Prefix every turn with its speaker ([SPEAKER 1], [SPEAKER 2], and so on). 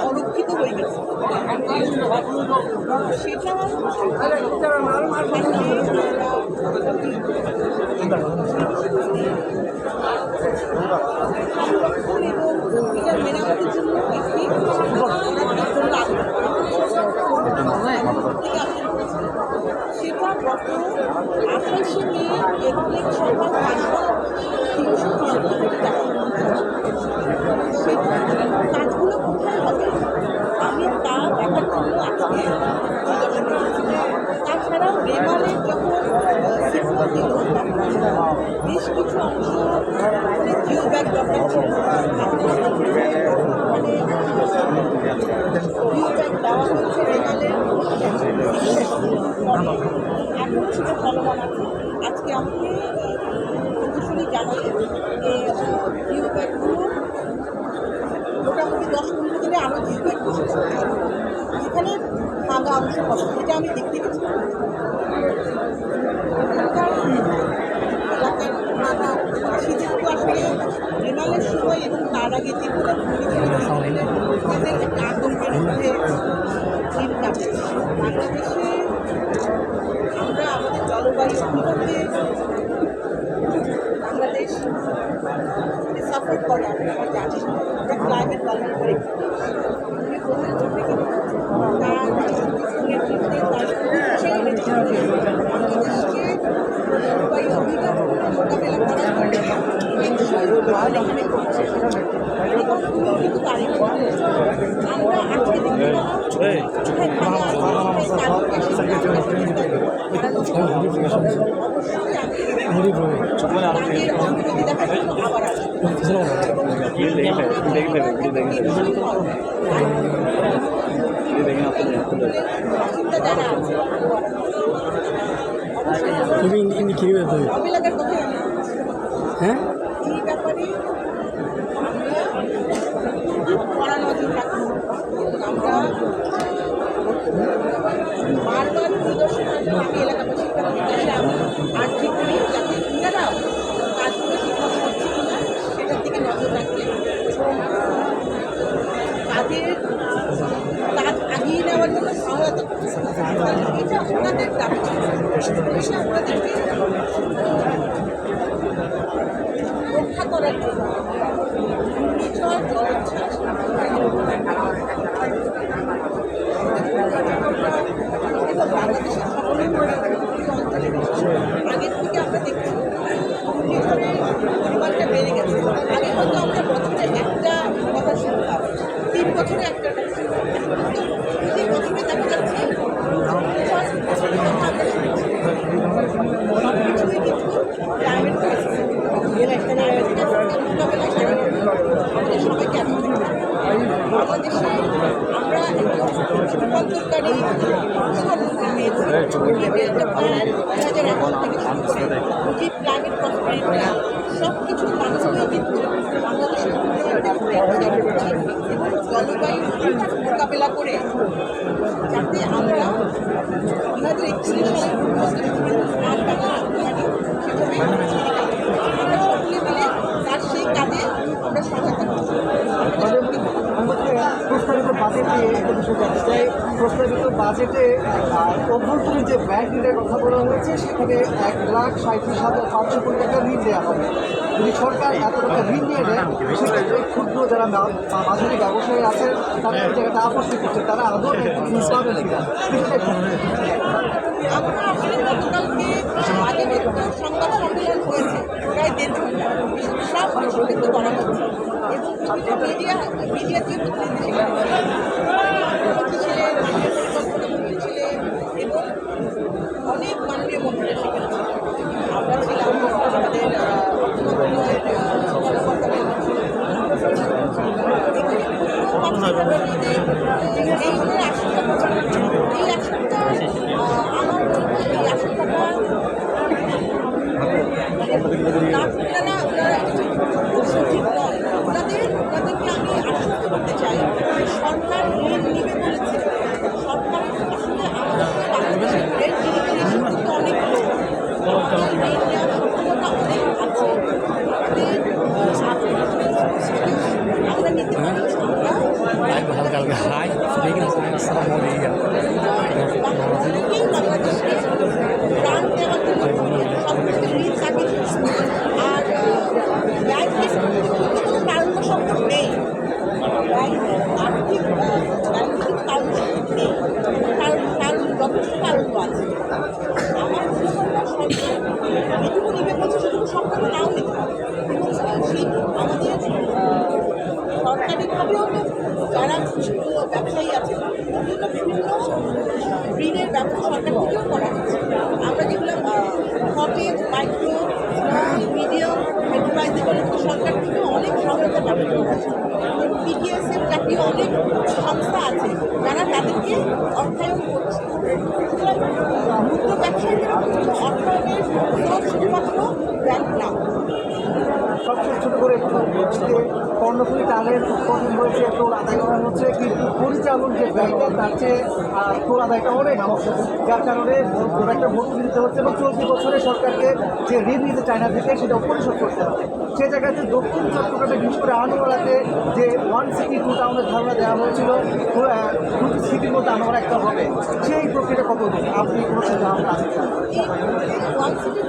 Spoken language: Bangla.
[SPEAKER 1] অরক্ষিত হয়ে গেছে সেটা সংরক্ষণ এবং এটা মেরামতের জন্য একটি সেটা গত আঠাশে মে এপ্রিল সকাল এখন সেটা আজকে আমাকে প্রকৌশলী জানালেন যে জিও ব্যাগগুলো মোটামুটি দশ পনেরো দিনে আরও জিও ব্যাগ বসেছে যেখানে ভাঙা অংশ যেটা আমি দেখতে গেছি এখানকার এলাকার ভাঙা রেমালের সময় এবং তার আগে ঘূর্ণিঝড় তাদের একটা আতঙ্কের মধ্যে দিন বাংলাদেশে আমরা আমাদের জলবায়ু কীভাবে বাংলাদেশ সাপোর্ট করে, আমরা জানি আমরা ক্লাইমেট পালন করি। তার আজকে দেখতে পেলাম কোথায় ভালো আছে, কোথায় চালু আছে, অবশ্যই আমি তাদের অগ্রগতি দেখার জন্য আবার আসবো বাসিন্দা যারা আছে অবশ্যই
[SPEAKER 2] তুমি ইনি কিভাবে বই
[SPEAKER 1] অবিলাকের কথাই আমি
[SPEAKER 2] হ্যাঁ
[SPEAKER 1] এই ব্যাপারে আগের থেকে আমরা দেখছি ঘূর্ণিঝড়ের পরিমাণটা বেড়ে গেছে আগে হয়তো আমরা বছরে একটা কথা শুনতাম তিন বছরে একটা কথা শুনতাম কিন্তু প্রতি বছরে দেখা যাচ্ছে ঘূর্ণিঝড় বছরের কথা আমরা শুনছি সব কিছুই কিন্তু ক্লাইমেট ক্রাইসিস মোকাবেলা করার জন্য আমাদের সবাইকে এক হতে হবে। বাংলাদেশে আমরা একজন রূপান্তরকারী প্রধানমন্ত্রী পেয়েছি যেটি একটা প্ল্যান দু হাজার এগারো থেকে শুরু করে মুজিব ক্লাইমেট প্রসপারিটি সব করছি জলবায়ু মোকাবেলা করে যাতে আমরা দু হাজার একচল্লিশ পূর্ববর্তী আর বাংলা আনতে পারি সেভাবে আমরা সকলে মিলে তার সেই কাজে আমরা সহায়তা করছি
[SPEAKER 3] প্রস্তাবিত বাজেটে একটা বিষয় জানতে চাই প্রস্তাবিত বাজেটে অভ্যন্তরীণ যে ব্যাংক ঋণের কথা বলা হয়েছে, সেখানে এক লাখ সাঁত্রিশ হাজার পাঁচশো কোটি টাকা ঋণ দেওয়া হবে। যদি সরকার এত টাকা ঋণ নিয়ে নেয়, সেক্ষেত্রে ক্ষুদ্র যারা মাঝারি ব্যবসায়ী আছেন তাদের জায়গাটা আপত্তি করছে তারা আদৌ ঋণ পাবেন
[SPEAKER 1] সংবাদ সম্মেলন হয়েছে প্রায় দেড় ঘণ্টা সব কিন্তু করা হচ্ছে এবং মিডিয়া মিডিয়াতে প্রতিনিধি ছিলেন মুখ্যমন্ত্রী ছিলেন পরিকল্পনা মন্ত্রী ছিলেন এবং আমরা নিতে এই ধরনের আশঙ্কা প্রচার করছি এই আশঙ্কা আহ, আমার বলব এই আশঙ্কাটা না ওনারা ওনারা সঠিক নয় ওনাদের ওনাদেরকে আমি আশ্বস্ত করতে চাই যে সরকার ঋণ নিবে বলেছে সরকার আসলে আমাদের বাংলাদেশের রেট রেশন কিন্তু অনেক low। আমাদের ঋণ নেওয়ার সক্ষমতা অনেক আছে আমাদের আমরা নিতে পারি আমরা
[SPEAKER 2] হালকা হালকা হাই দেখে আসসালামু আলাইকুম
[SPEAKER 1] বাংলাদেশকে বাংলাদেশকে প্রাণ দেওয়ার জন্য সবথেকে ঋণ থাকে আর ব্যাংকে কোনো কারণ সম্পদ নেই ব্যাংক আর্থিক ব্যাংকে কিন্তু কারণ সম্পদ নেই কারণ কারণ যথেষ্ট কারণ আছে আমার মনে হয় না সরকার যেটুকু নিবে বলছে সেটুকু সম্পদ নাও নিতে পারে এবং সেই আমাদের সরকারিভাবেও তো যারা ছোট ব্যবসায়ী আছে, বিভিন্ন ঋণের ব্যবস্থা সরকার থেকেও করা হচ্ছে। আমরা যেগুলো কটেজ মাইক্রো মিডিয়াম এন্টারপ্রাইজ এগুলো কিন্তু সরকার থেকে অনেক সহায়তা পাঠানো হচ্ছে পিটিএসএফ জাতীয় অনেক সংস্থা আছে, যারা তাদেরকে অর্থায়ন করছে। সুতরাং ক্ষুদ্র ব্যবসায়ীদের অর্থায়নের শুধুমাত্র ব্যাংক না।
[SPEAKER 3] সবচেয়ে ছোট করে একটু যে কর্ণফুলি টালের উৎপাদন হয়েছে টোল আদায় করা হচ্ছে, কিন্তু পরিচালন যে ব্যয়টা তার চেয়ে টোল আদায়টা অনেক যার কারণে একটা ভর্তি দিতে হচ্ছে এবং চলতি বছরে সরকারকে যে ঋণ নিতে চায়না থেকে সেটা পরিশোধ করতে হবে। সে জায়গাতে দক্ষিণ চট্টগ্রামে বিশেষ করে আনোয়ারাতে যে ওয়ান সিটি টু টাউনের ধারণা দেওয়া হয়েছিল টু সিটির মধ্যে আনোয়ারা একটা হবে। সেই প্রক্রিয়াটা কত আপনি কোনো
[SPEAKER 1] ওয়ান সিটির